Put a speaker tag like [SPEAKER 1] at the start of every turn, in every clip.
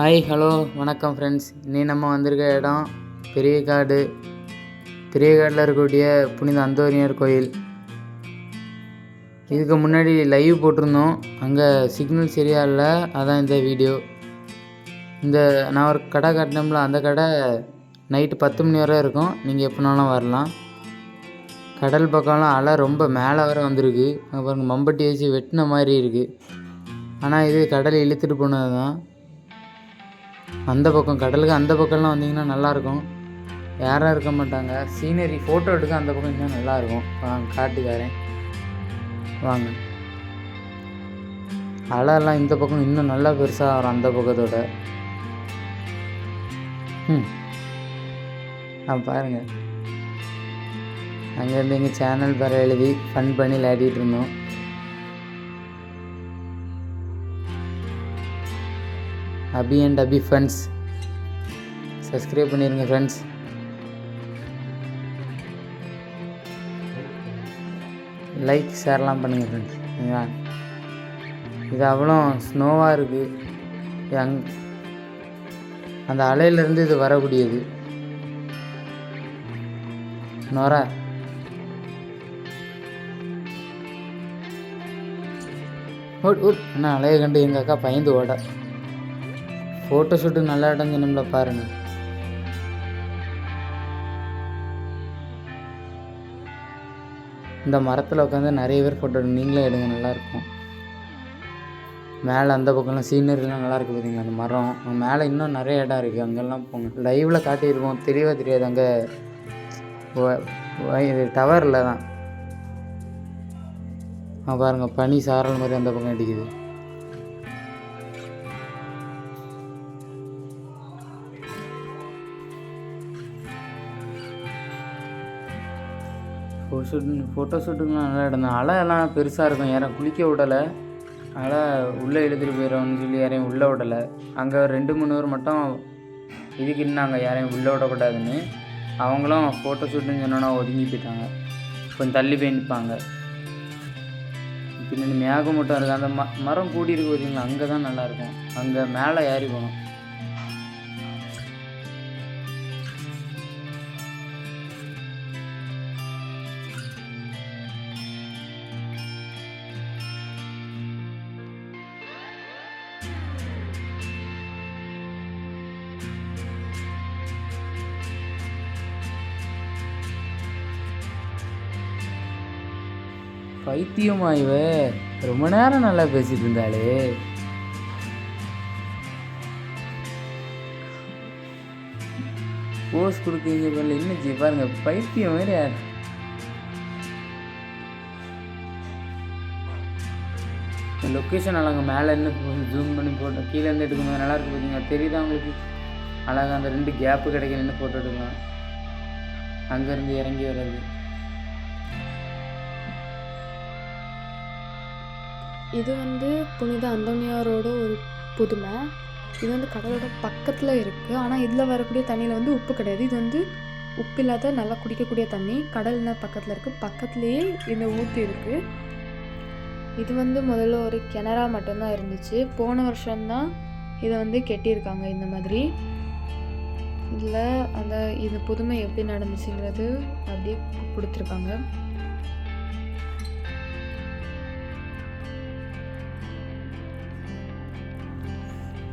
[SPEAKER 1] Hi hello வணக்கம் friends இன்னி நம்ம வந்திருக்க இடம் பெரிய காடு பெரிய காட்டில் இருக்கக்கூடிய புனித அந்தோனியார் கோயில். இதுக்கு முன்னாடி லைவ் போட்டிருந்தோம். அங்கே சிக்னல் சரியா இல்லை. அதான் இந்த வீடியோ இந்த நான் ஒரு கடை காட்டினோம்ல அந்த கடை நைட்டு பத்து மணி வரை இருக்கும். நீங்கள் எப்போனாலும் வரலாம். கடல் பக்கம்லாம் அலை ரொம்ப மேலே வர வந்திருக்கு. அப்புறம் மம்பட்டி வச்சு வெட்டின மாதிரி இருக்குது ஆனால் இது கடல் இழுத்துட்டு போனது தான் அந்த பக்கம் கடலுக்கு அந்த பக்கம்லாம் வந்தீங்கன்னா நல்லாயிருக்கும். யாரும் இருக்க மாட்டாங்க சீனரி ஃபோட்டோ எடுக்க அந்த பக்கம் இன்னும் நல்லாயிருக்கும். வாங்க காட்டுக்காரன் வாங்க. அலைலாம் இந்த பக்கம் இன்னும் நல்லா பெருசாக வரும் அந்த பக்கத்தோட. ம். ஆ பாருங்கள் அங்கேருந்து எங்கள் சேனல் பேரை எழுதி ஃபன் பண்ணி விளையாடிட்டு இருந்தோம். Abhi and Abhi friends subscribe பண்ணிடுங்க ஃப்ரெண்ட்ஸ் லைக் ஷேர்லாம் பண்ணுங்கள் ஃப்ரெண்ட்ஸ் சரிங்களா இது அவ்வளோ ஸ்னோவாக இருக்குது அங் அந்த அலையிலேருந்து இது வரக்கூடியது. நொர. ஓட் ஓட். என்ன அலையை கண்டு எங்கள் அக்கா பயந்து ஓட. ஃபோட்டோ ஷூட்டுக்கு நல்லா இடம் சொன்னோம்ல பாருங்க. இந்த மரத்தில் உட்காந்து நிறைய பேர் ஃபோட்டோ எடுங்க. நீங்களே எடுங்க நல்லாயிருக்கும் மேலே அந்த பக்கம்லாம் சீனரிலாம் நல்லா இருக்குது அந்த மரம். மேலே இன்னும் நிறைய இடம் இருக்குது அங்கெல்லாம் போங்க. லைவில் காட்டியிருக்கோம் தெளிவாக தெரியாது அங்கே டவரில் தான். பாருங்கள் பனி சாரல் மாதிரி அந்த பக்கம் அடிக்குது. ஃபோட்டோ ஷூட் ஃபோட்டோ ஷூட்டுக்குலாம் நல்லா இடம் தான் அலை எல்லாம் பெருசாக இருக்கும். யாரும் குளிக்க விடலை. அலை உள்ளே இழுத்துட்டு போயிடும்னு சொல்லி யாரையும் உள்ளே விடலை. அங்கே ரெண்டு மூணு பேர் மட்டும் இதுக்கு இருந்தாங்க யாரையும் உள்ளே விடக்கூடாதுன்னு. அவங்களும் ஃபோட்டோ ஷூட்டுன்னு சொன்னோன்னா ஒதுங்கி போயிட்டாங்க. கொஞ்சம் தள்ளி போய் நிற்பாங்க. பின்னாடி மேகம் மட்டும் இருக்குது. அந்த ம மரம் கூடி இருக்கு பார்த்தீங்களா அங்கே தான் நல்லாயிருக்கும் அங்கே மேலே ஏறி போகணும். பைத்தியமா இவ ரொம்ப நேரம் நல்லா பேசிட்டு இருந்தாளே. போஸ் கொடுக்குறீங்க பண்ணல என்ன பாருங்க பைத்தியம் மாதிரி யார் லொக்கேஷன் அழகாக மேலே என்ன ஜூம் பண்ணி போட்டோம் கீழே இருந்து எடுக்கும்போது நல்லா இருக்கு பார்த்தீங்க தெரியுதா உங்களுக்கு? அழகா அந்த ரெண்டு கேப்பு கிடைக்க நின்று ஃபோட்டோ எடுக்கலாம் அங்கேருந்து இறங்கி வர்றது.
[SPEAKER 2] இது வந்து புனித அந்தோனியாரோட ஒரு புதுமை. இது வந்து கடலோட பக்கத்தில் இருக்குது ஆனால் இதில் வரக்கூடிய தண்ணியில் வந்து உப்பு கிடையாது. இது வந்து உப்பு இல்லாத நல்லா குடிக்கக்கூடிய தண்ணி. கடல்னா பக்கத்தில் இருக்குது பக்கத்துலேயே இந்த ஊற்று இருக்குது இது வந்து முதல்ல ஒரு கிணறா மட்டும்தான் இருந்துச்சு. போன வருஷம்தான் இதை வந்து கெட்டியிருக்காங்க இந்த மாதிரி. இதில் அந்த இது புதுமை எப்படி நடந்துச்சுங்கிறது அப்படியே கொடுத்துருக்காங்க.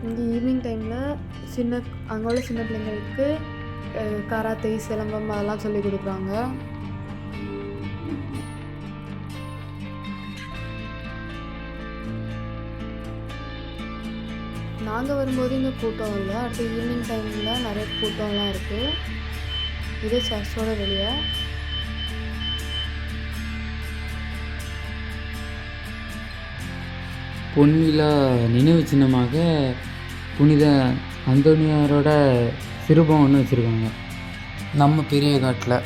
[SPEAKER 2] இங்கே ஈவினிங் டைமில் சின்ன அங்கே உள்ள சின்ன பிள்ளைங்களுக்கு கராத்தை சிலம்பம் அதெல்லாம் சொல்லி கொடுக்குறாங்க. நாங்கள் வரும்போது இங்கே கூட்டம் இல்லை. அடுத்து ஈவினிங் டைமில் நிறைய கூட்டம்லாம் இருக்குது இது சர்ச்சோட வெளியே.
[SPEAKER 1] பொன்விழா நினைவு சின்னமாக புனித அந்தோனியாரோட சிறுபம் ஒன்று வச்சுருக்காங்க. நம்ம பெரிய காட்டில்.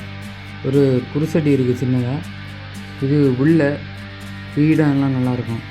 [SPEAKER 1] ஒரு குருசடி இருக்குது சின்னதாக இது உள்ள வீடெல்லாம் நல்லாயிருக்கும்